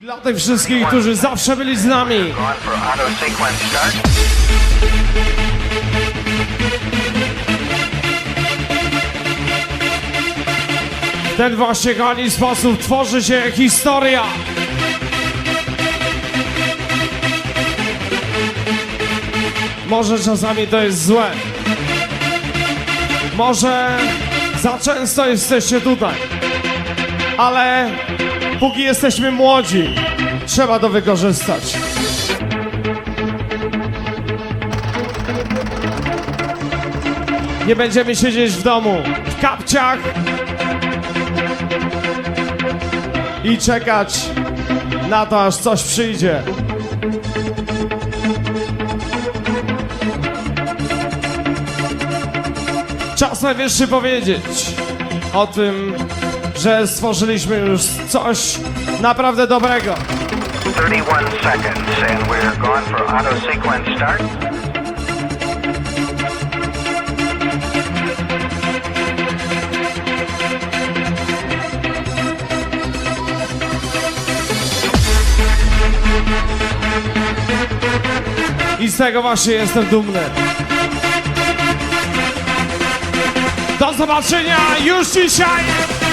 Dla tych wszystkich, którzy zawsze byli z nami. Ten właśnie kochani sposób tworzy się historia. Może czasami to jest złe. Może za często jesteście tutaj. Ale póki jesteśmy młodzi, trzeba to wykorzystać. Nie będziemy siedzieć w domu, w kapciach i czekać na to, aż coś przyjdzie. Czas najwyższy powiedzieć o tym, że stworzyliśmy już coś naprawdę dobrego. 31 seconds, and we're going for auto sequence start. I z tego właśnie jestem dumny. Do zobaczenia już dzisiaj!